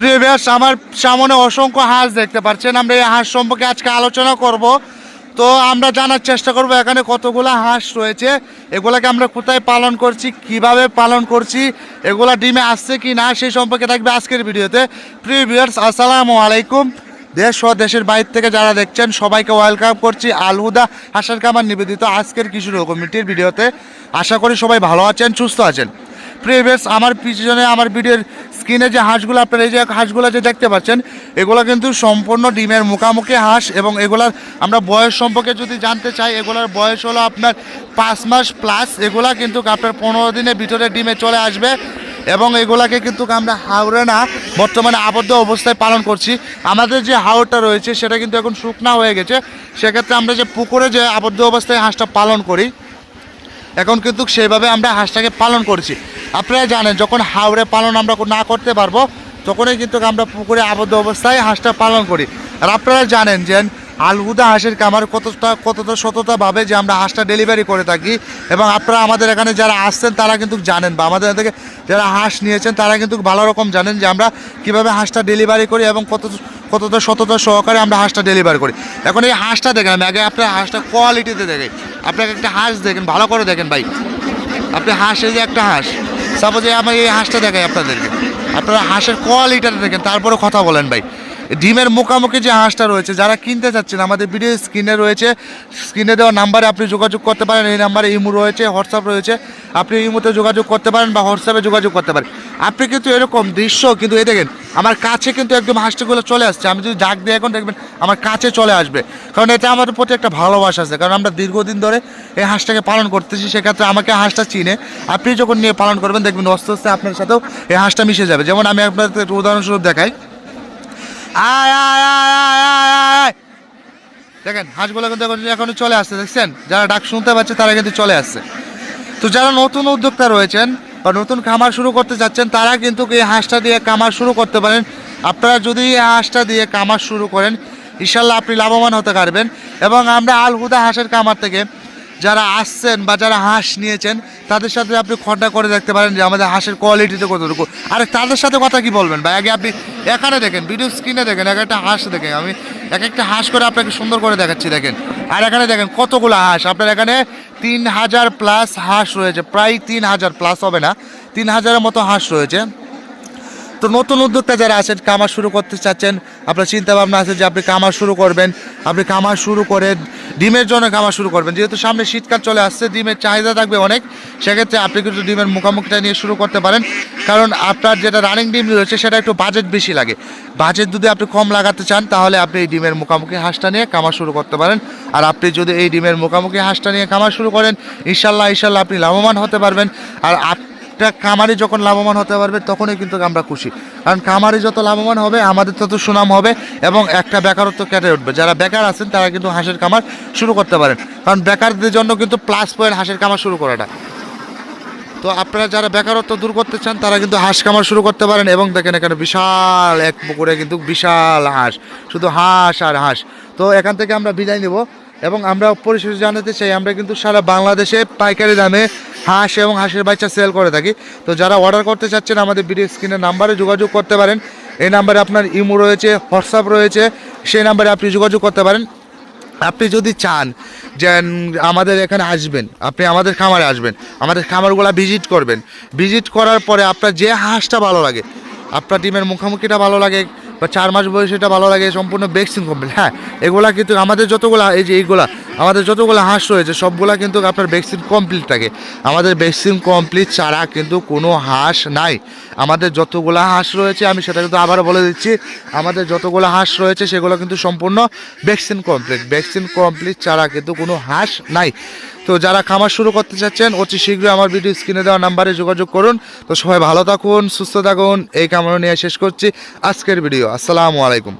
আমার সামনে অসংখ্য হাঁস দেখতে পাচ্ছেন। আমরা এই হাঁস সম্পর্কে আজকে আলোচনা করব। তো আমরা জানার চেষ্টা করব, এখানে কতগুলো হাঁস রয়েছে? এগুলাকে আমরা কোথায় পালন করছি, কীভাবে পালন করছি, এগুলা ডিমে আসছে কি না সেই সম্পর্কে থাকবে আজকের ভিডিওতে। প্রিভিয়ার্স আসসালামু আলাইকুম। দেশ ও দেশের বাইরে থেকে যারা দেখছেন, সবাইকে ওয়েলকাম করছি আলহুদা হাসার কামার নিবেদিত আজকের কিছু কমিটির ভিডিওতে। আশা করি সবাই ভালো আছেন, সুস্থ আছেন। প্রিভিয়াস আমার পিছনে আমার ভিডিওর স্ক্রিনে যে হাঁসগুলো, আপনারা এই যে হাঁসগুলো যে দেখতে পাচ্ছেন, এগুলো কিন্তু সম্পূর্ণ ডিমের মুখামুখি হাঁস এবং এগুলার আমরা বয়স সম্পর্কে যদি জানতে চাই, এগুলার বয়স হলো আপনার পাঁচ মাস প্লাস এগুলা কিন্তু আপনার পনেরো দিনের ভিতরে ডিমে চলে আসবে এবং এগুলাকে কিন্তু আমরা হাওড়ে না, বর্তমানে আবদ্ধ অবস্থায় পালন করছি। আমাদের যে হাওড়টা রয়েছে, সেটা কিন্তু এখন শুকনা হয়ে গেছে। সেক্ষেত্রে আমরা যে পুকুরে যে আবদ্ধ অবস্থায় হাঁসটা পালন করি, এখন কিন্তু সেইভাবে আমরা হাঁসটাকে পালন করছি। আপনারা জানেন, যখন হাওড়ে পালন আমরা না করতে পারব, তখনই কিন্তু আমরা পুকুরে আবদ্ধ অবস্থায় হাঁসটা পালন করি। আর আপনারা জানেন যে আলহুদা হাঁসের কামার কতটা কতটা সততাভাবে যে আমরা হাঁসটা ডেলিভারি করে থাকি। এবং আপনারা আমাদের এখানে যারা আসছেন, তারা কিন্তু জানেন বা আমাদের থেকে যারা হাঁস নিয়েছেন, তারা কিন্তু ভালো রকম জানেন যে আমরা কীভাবে হাঁসটা ডেলিভারি করি এবং কত, কতটা সততা সহকারে আমরা হাঁসটা ডেলিভারি করি। এখন এই হাঁসটা দেখেন, আমি আগে আপনার হাঁসটা কোয়ালিটিতে দেখেন আপনাকে একটা হাঁস দেখেন, ভালো করে দেখেন ভাই। আপনি হাঁস, এই যে একটা হাঁস। সাপোজ আমি এই হাঁসটা দেখাই আপনাদেরকে। আপনারা হাঁসের কোয়ালিটিটা দেখেন তারপরে কথা বলেন ভাই। ডিমের মুখামুখি যে হাঁসটা রয়েছে, যারা কিনতে চাচ্ছেন, আমাদের ভিডিও স্ক্রিনে রয়েছে, স্ক্রিনে দেওয়া নাম্বারে আপনি যোগাযোগ করতে পারেন, এই নাম্বারে ইমো রয়েছে, হোয়াটসঅ্যাপ রয়েছে, আপনি ইমোতে যোগাযোগ করতে পারেন বা হোয়াটসঅ্যাপে যোগাযোগ করতে পারেন। আপনি কিন্তু এরকম দৃশ্য কিন্তু, এই দেখেন, আমার কাছে কিন্তু একদম হাঁসটাগুলো চলে আসছে। আমি যদি ডাক দিয়ে এখন দেখবেন আমার কাছে চলে আসবে। কারণ এটা আমাদের প্রতি একটা ভালোবাসা আছে। কারণ আমরা দীর্ঘদিন ধরে এই হাঁসটাকে পালন করতেছি, সেক্ষেত্রে আমাকে হাঁসটা চিনে। আপনি যখন নিয়ে পালন করবেন, দেখবেন অস্তে আস্তে আপনার সাথেও এই হাঁসটা মিশে যাবে। যেমন আমি আপনাদের উদাহরণস্বরূপ দেখাই আয় আয় আয় আয় আয় দেখেন, হাঁসগুলো কিন্তু এখন এখনই চলে আসছে, দেখছেন? যারা ডাক শুনতে পাচ্ছে, তারা কিন্তু চলে আসছে। তো যারা নতুন উদ্যোক্তা রয়েছেন বা নতুন খামার শুরু করতে যাচ্ছেন, তারা কিন্তু এই হাঁসটা দিয়ে কামার শুরু করতে পারেন। আপনারা যদি এই হাঁসটা দিয়ে কামার শুরু করেন, ইনশাল্লাহ আপনি লাভবান হতে পারবেন। এবং আমরা আলহুদা হাঁসের কামার থেকে যারা আসছেন বা যারা হাঁস নিয়েছেন, তাদের সাথে আপনি খন্ডা করে দেখতে পারেন যে আমাদের হাঁসের কোয়ালিটিতে কতটুকু। আর তাদের সাথে কথা কি বলবেন ভাই? আগে আপনি এখানে দেখেন, ভিডিও স্ক্রিনে দেখেন, এক একটা হাঁস দেখেন। আমি এক একটা হাঁস করে আপনাকে সুন্দর করে দেখাচ্ছি, দেখেন। আর এখানে দেখেন কতগুলো হাঁস। আপনার এখানে তিন হাজার প্লাস হাঁস রয়েছে। প্রায় তিন হাজার প্লাস হবে না, তিন হাজারের মতো হাঁস রয়েছে। তো নতুন উদ্যোক্তা যারা আছেন, কামার শুরু করতে চাচ্ছেন, আপনার চিন্তা ভাবনা আছে যে আপনি কামার শুরু করবেন, আপনি কামার শুরু করে ডিমের জন্য কামার শুরু করবেন। যেহেতু সামনে শীতকাল চলে আসছে, ডিমের চাহিদা থাকবে অনেক, সেক্ষেত্রে আপনি কিন্তু ডিমের মুখামুখিটা নিয়ে শুরু করতে পারেন। কারণ আপনার যেটা রানিং ডিম রয়েছে, সেটা একটু বাজেট বেশি লাগে। বাজেট যদি আপনি কম লাগাতে চান, তাহলে আপনি এই ডিমের মুখামুখি হাঁসটা নিয়ে কামার শুরু করতে পারেন। আর আপনি যদি এই ডিমের মুখামুখি হাঁসটা নিয়ে কামার শুরু করেন ইনশাল্লাহ ইনশাল্লাহ আপনি লাভবান হতে পারবেন। আর আপ একটা খামারি যখন লাভবান হতে পারবে, তখনই কিন্তু আমরা খুশি। কারণ খামারি যত লাভবান হবে, আমাদের তত সুনাম হবে এবং একটা বেকারত্ব কেটে উঠবে। যারা বেকার আছেন, তারা কিন্তু হাঁসের খামার শুরু করতে পারেন। কারণ বেকারদের জন্য কিন্তু প্লাস পয়েন্ট হাঁসের খামার শুরু করাটা। তো আপনারা যারা বেকারত্ব দূর করতে চান, তারা কিন্তু হাঁস খামার শুরু করতে পারেন এবং দেখেন এখানে বিশাল এক পুকুরে কিন্তু বিশাল হাঁস। শুধু হাঁস আর হাঁস। তো এখান থেকে আমরা বিদায় নেব এবং আমরা পরিশেষে জানাতে চাই, আমরা কিন্তু সারা বাংলাদেশে পাইকারি দামে হাঁস এবং হাঁসের বাচ্চা সেল করে থাকি। তো যারা অর্ডার করতে চাচ্ছেন আমাদের ভিডিও স্ক্রিনের নাম্বারে যোগাযোগ করতে পারেন। এই নাম্বারে আপনার ইমো রয়েছে হোয়াটসঅ্যাপ রয়েছে, সেই নাম্বারে আপনি যোগাযোগ করতে পারেন। আপনি যদি চান যে আমাদের এখানে আসবেন, আপনি আমাদের খামারে আসবেন, আমাদের খামারগুলো ভিজিট করবেন। ভিজিট করার পরে আপনার যে হাঁসটা ভালো লাগে, আপনার টিমের মুখামুখিটা ভালো লাগে, বা চার মাস বয়সীটা ভালো লাগে, সম্পূর্ণ ভ্যাকসিন কমপ্লিট হ্যাঁ এগুলা কিন্তু আমাদের যতগুলো, এই যে এইগুলা আমাদের যতগুলো হাঁস রয়েছে, সবগুলা কিন্তু আপনার ভ্যাকসিন কমপ্লিট থাকে। আমাদের ভ্যাকসিন কমপ্লিট ছাড়া কিন্তু কোনো হাঁস নাই। আমাদের যতগুলো হাঁস রয়েছে, আমি সেটা কিন্তু আবার বলে দিচ্ছি, আমাদের যতগুলো হাঁস রয়েছে, সেগুলো কিন্তু সম্পূর্ণ ভ্যাকসিন কমপ্লিট ভ্যাকসিন কমপ্লিট ছাড়া কিন্তু কোনো হাঁস নাই। তো যারা খামার শুরু করতে চাচ্ছেন, অতি শীঘ্রই আমার ভিডিও স্ক্রিনে দেওয়া নাম্বারে যোগাযোগ করুন। তো সবাই ভালো থাকুন, সুস্থ থাকুন, এই কামনা নিয়ে শেষ করছি। আজকের ভিডিও আসসালামু আলাইকুম।